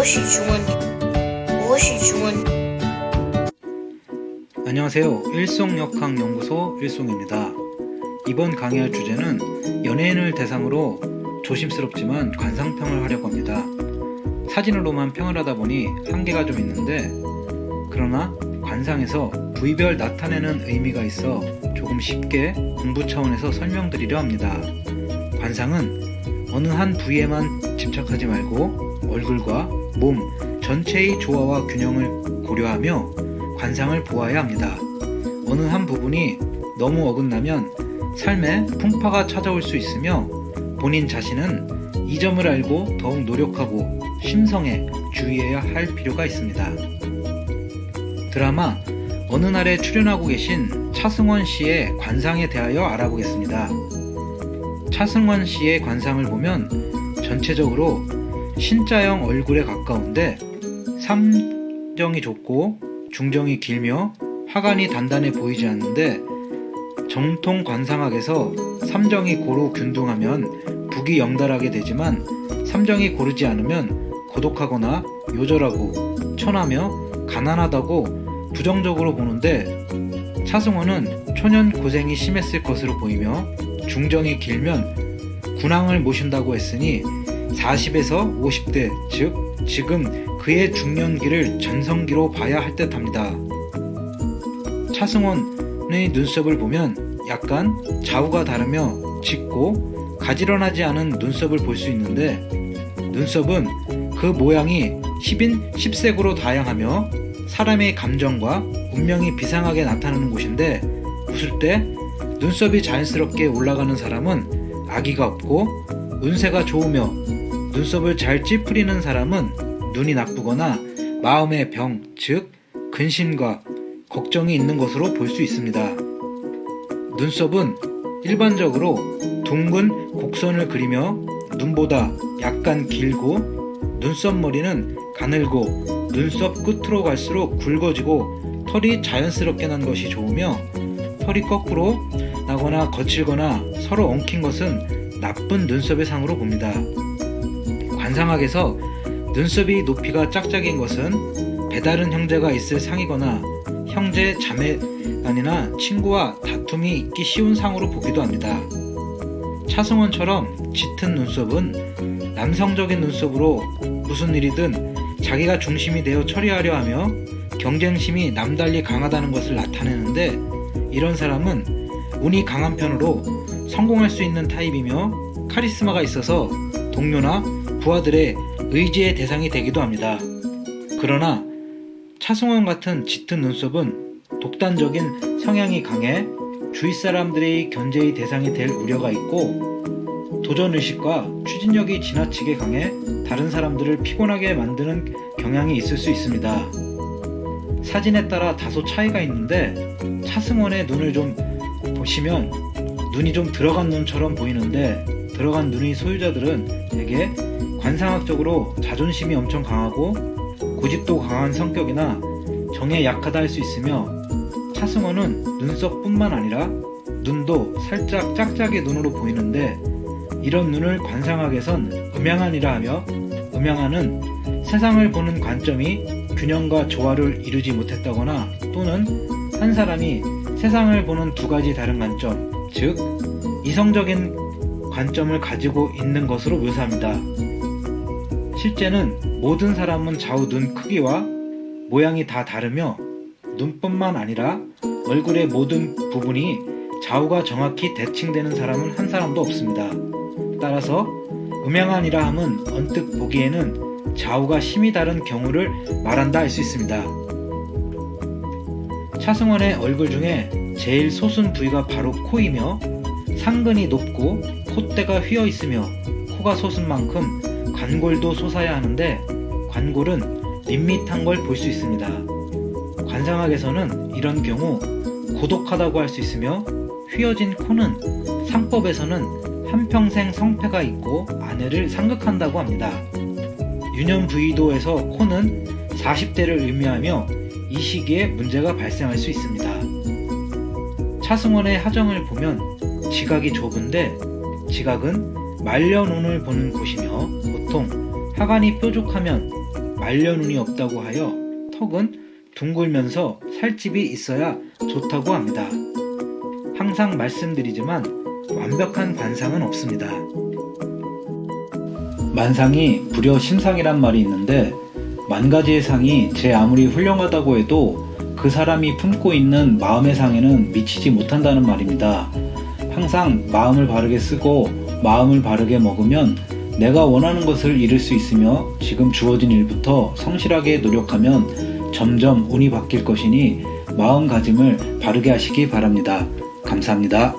무엇이 중원이 무엇이 중원 안녕하세요. 일송역학연구소 일송입니다. 이번 강의할 주제는 연예인을 대상으로 조심스럽지만 관상평을 하려고 합니다. 사진으로만 평을 하다 보니 한계가 좀 있는데 그러나 관상에서 부위별 나타내는 의미가 있어 조금 쉽게 공부 차원에서 설명드리려 합니다. 관상은 어느 한 부위에만 집착하지 말고 얼굴과 몸 전체의 조화와 균형을 고려하며 관상을 보아야 합니다. 어느 한 부분이 너무 어긋나면 삶에 풍파가 찾아올 수 있으며 본인 자신은 이 점을 알고 더욱 노력하고 심성에 주의해야 할 필요가 있습니다. 드라마 어느 날에 출연하고 계신 차승원 씨의 관상에 대하여 알아보겠습니다. 차승원 씨의 관상을 보면 전체적으로 신자형 얼굴에 가까운데 삼정이 좁고 중정이 길며 화관이 단단해 보이지 않는데 정통 관상학에서 삼정이 고루 균등하면 북이 영달하게 되지만 삼정이 고르지 않으면 고독하거나 요절하고 천하며 가난하다고 부정적으로 보는데 차승원은 초년 고생이 심했을 것으로 보이며 중정이 길면 군왕을 모신다고 했으니 40에서 50대 즉 지금 그의 중년기를 전성기로 봐야 할 듯 합니다. 차승원의 눈썹을 보면 약간 좌우가 다르며 짙고 가지런하지 않은 눈썹을 볼 수 있는데 눈썹은 그 모양이 10인 10색으로 다양하며 사람의 감정과 운명이 비상하게 나타나는 곳인데 웃을 때 눈썹이 자연스럽게 올라가는 사람은 아기가 없고 운세가 좋으며 눈썹을 잘 찌푸리는 사람은 눈이 나쁘거나 마음의 병, 즉 근심과 걱정이 있는 것으로 볼 수 있습니다. 눈썹은 일반적으로 둥근 곡선을 그리며 눈보다 약간 길고 눈썹 머리는 가늘고 눈썹 끝으로 갈수록 굵어지고 털이 자연스럽게 난 것이 좋으며 털이 거꾸로 나거나 거칠거나 서로 엉킨 것은 나쁜 눈썹의 상으로 봅니다. 관상학에서 눈썹이 높이가 짝짝인 것은 배다른 형제가 있을 상이거나 형제 자매간이나 친구와 다툼이 있기 쉬운 상으로 보기도 합니다. 차승원처럼 짙은 눈썹은 남성적인 눈썹으로 무슨 일이든 자기가 중심이 되어 처리하려 하며 경쟁심이 남달리 강하다는 것을 나타내는데 이런 사람은 운이 강한 편으로 성공할 수 있는 타입이며 카리스마가 있어서 동료나 부하들의 의지의 대상이 되기도 합니다. 그러나 차승원 같은 짙은 눈썹은 독단적인 성향이 강해 주위 사람들의 견제의 대상이 될 우려가 있고 도전 의식과 추진력이 지나치게 강해 다른 사람들을 피곤하게 만드는 경향이 있을 수 있습니다. 사진에 따라 다소 차이가 있는데 차승원의 눈을 좀 보시면 눈이 좀 들어간 눈처럼 보이는데 들어간 눈의 소유자들은 대개 관상학적으로 자존심이 엄청 강하고 고집도 강한 성격이나 정에 약하다 할 수 있으며 차승원은 눈썹뿐만 아니라 눈도 살짝 짝짝이 눈으로 보이는데 이런 눈을 관상학에선 음양한이라 하며 음양한은 세상을 보는 관점이 균형과 조화를 이루지 못했다거나 또는 한 사람이 세상을 보는 두 가지 다른 관점, 즉 이성적인 관점을 가지고 있는 것으로 묘사합니다. 실제는 모든 사람은 좌우 눈 크기와 모양이 다 다르며 눈뿐만 아니라 얼굴의 모든 부분이 좌우가 정확히 대칭되는 사람은 한 사람도 없습니다. 따라서 음양한이라 함은 언뜻 보기에는 좌우가 심히 다른 경우를 말한다 할 수 있습니다. 차승원의 얼굴 중에 제일 소순 부위가 바로 코이며 상근이 높고 콧대가 휘어 있으며 코가 솟은 만큼 관골도 솟아야 하는데 관골은 밋밋한 걸 볼 수 있습니다. 관상학에서는 이런 경우 고독하다고 할 수 있으며 휘어진 코는 상법에서는 한평생 성패가 있고 아내를 상극한다고 합니다. 유년 부위도에서 코는 40대를 의미하며 이 시기에 문제가 발생할 수 있습니다. 차승원의 하정을 보면 지각이 좁은데 지각은 말년운을 보는 곳이며 보통 하관이 뾰족하면 말려눈이 없다고 하여 턱은 둥글면서 살집이 있어야 좋다고 합니다. 항상 말씀드리지만 완벽한 관상은 없습니다. 만상이 불여 심상이란 말이 있는데 만 가지의 상이 제 아무리 훌륭하다고 해도 그 사람이 품고 있는 마음의 상에는 미치지 못한다는 말입니다. 항상 마음을 바르게 쓰고 마음을 바르게 먹으면 내가 원하는 것을 이룰 수 있으며 지금 주어진 일부터 성실하게 노력하면 점점 운이 바뀔 것이니 마음가짐을 바르게 하시기 바랍니다. 감사합니다.